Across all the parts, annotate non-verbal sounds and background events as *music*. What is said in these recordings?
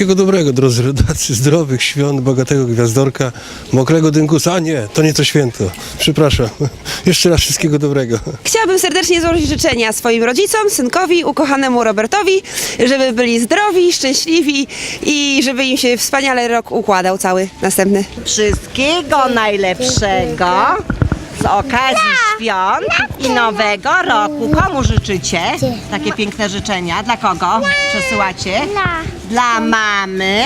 Wszystkiego dobrego, drodzy rodacy, zdrowych świąt, bogatego gwiazdorka, mokrego dynkusa. A nie, to nie to święto. Przepraszam. Jeszcze raz wszystkiego dobrego. Chciałabym serdecznie złożyć życzenia swoim rodzicom, synkowi, ukochanemu Robertowi, żeby byli zdrowi, szczęśliwi i żeby im się wspaniale rok układał cały następny. Wszystkiego najlepszego z okazji świąt i nowego roku. Komu życzycie takie piękne życzenia? Dla kogo przesyłacie? Dla mamy.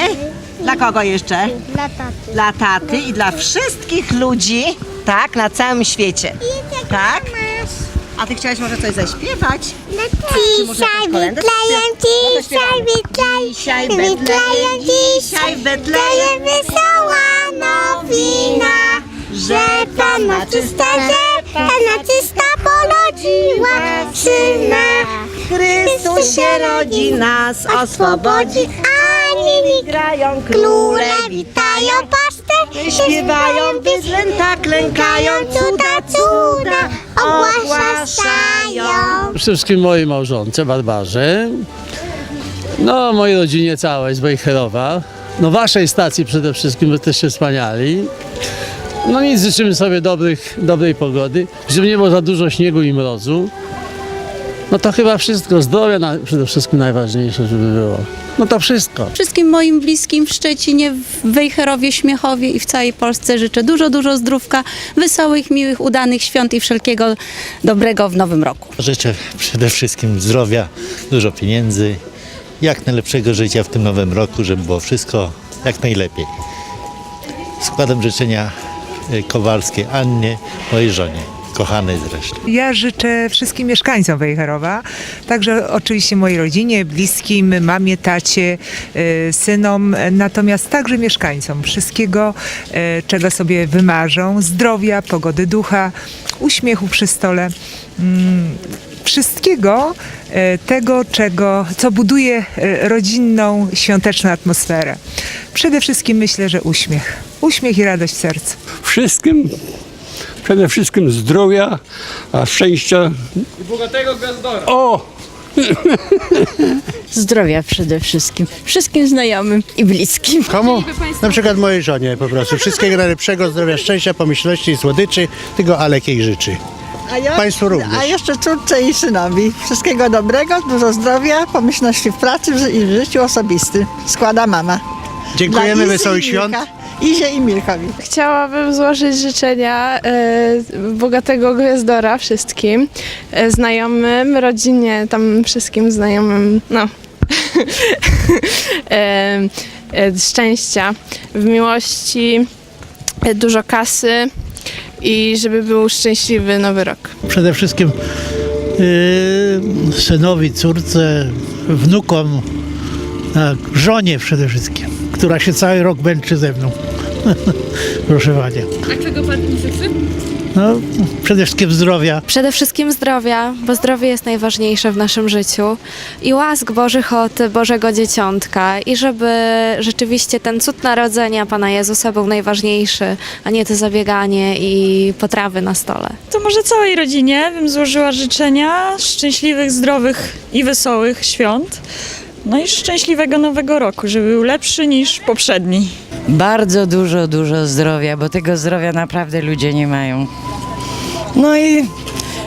Dla kogo jeszcze? Dla taty. Dla taty i dla wszystkich ludzi, tak, na całym świecie. Tak? A ty chciałaś może coś zaśpiewać? Może jakąś Dzisiaj zaśpiewać? No dzisiaj. Betlejem, Dzisiaj Betlejem, dzisiaj Betlejem, wesoła nowina, że Panna czysta, że Panna czysta porodziła syna. Chrystus się rodzi, nas oswobodzi. Anieli Grają króle witają pasztę, śpiewają, wyzlęta klękają, cuda, cuda ogłaszają. Przede wszystkim mojej małżonce Barbarze, no mojej rodzinie całej z Wejherowa, no waszej stacji przede wszystkim, bo jesteście wspaniali. No nic, życzymy sobie dobrych, dobrej pogody, żeby nie było za dużo śniegu i mrozu. No to chyba wszystko, zdrowia na, przede wszystkim najważniejsze, żeby było. No to wszystko. Wszystkim moim bliskim w Szczecinie, w Wejherowie, Śmiechowie i w całej Polsce życzę dużo, dużo zdrówka, wesołych, miłych, udanych świąt i wszelkiego dobrego w nowym roku. Życzę przede wszystkim zdrowia, dużo pieniędzy, jak najlepszego życia w tym nowym roku, żeby było wszystko jak najlepiej. Składam życzenia e, Kowalskiej Annie, mojej żonie, kochanej zresztą. Ja życzę wszystkim mieszkańcom Wejherowa, także oczywiście mojej rodzinie, bliskim, mamie, tacie, y, synom, natomiast także mieszkańcom wszystkiego, y, czego sobie wymarzą, zdrowia, pogody ducha, uśmiechu przy stole, mm, wszystkiego y, tego, czego, co buduje rodzinną, świąteczną atmosferę. Przede wszystkim myślę, że uśmiech. Uśmiech i radość w sercu. wszystkim, przede wszystkim zdrowia, a szczęścia. I bogatego gwiazdora. O! Zdrowia przede wszystkim, wszystkim znajomym i bliskim. Komu? Na przykład mojej żonie po prostu. Wszystkiego najlepszego, zdrowia, szczęścia, pomyślności i słodyczy. Tego Alek jej życzy. A ja, Państwu również. A jeszcze córce i synowi. Wszystkiego dobrego, dużo zdrowia, pomyślności w pracy i w życiu osobistym. Składa mama. Dziękujemy, wesołych świąt. Izie i Mirkowi. Chciałabym złożyć życzenia e, bogatego gwiazdora wszystkim, e, znajomym, rodzinie, tam wszystkim znajomym, no. *laughs* e, e, szczęścia, w miłości, e, dużo kasy i żeby był szczęśliwy nowy rok. Przede wszystkim synowi, córce, wnukom, tak, żonie przede wszystkim, która się cały rok męczy ze mną. *laughs* Proszę Panią. A czego Pan życzy? No, przede wszystkim zdrowia, Przede wszystkim zdrowia, bo zdrowie jest najważniejsze w naszym życiu i łask Bożych od Bożego Dzieciątka i żeby rzeczywiście ten cud narodzenia Pana Jezusa był najważniejszy, a nie to zabieganie i potrawy na stole. To może całej rodzinie bym złożyła życzenia szczęśliwych, zdrowych i wesołych świąt. No i szczęśliwego nowego roku, żeby był lepszy niż poprzedni. Bardzo dużo, dużo zdrowia, bo tego zdrowia naprawdę ludzie nie mają. No i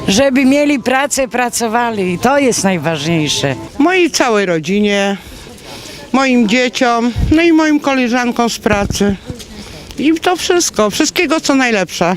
żeby mieli pracę, pracowali. I to jest najważniejsze. Mojej całej rodzinie, moim dzieciom, no i moim koleżankom z pracy. I to wszystko, wszystkiego co najlepsze.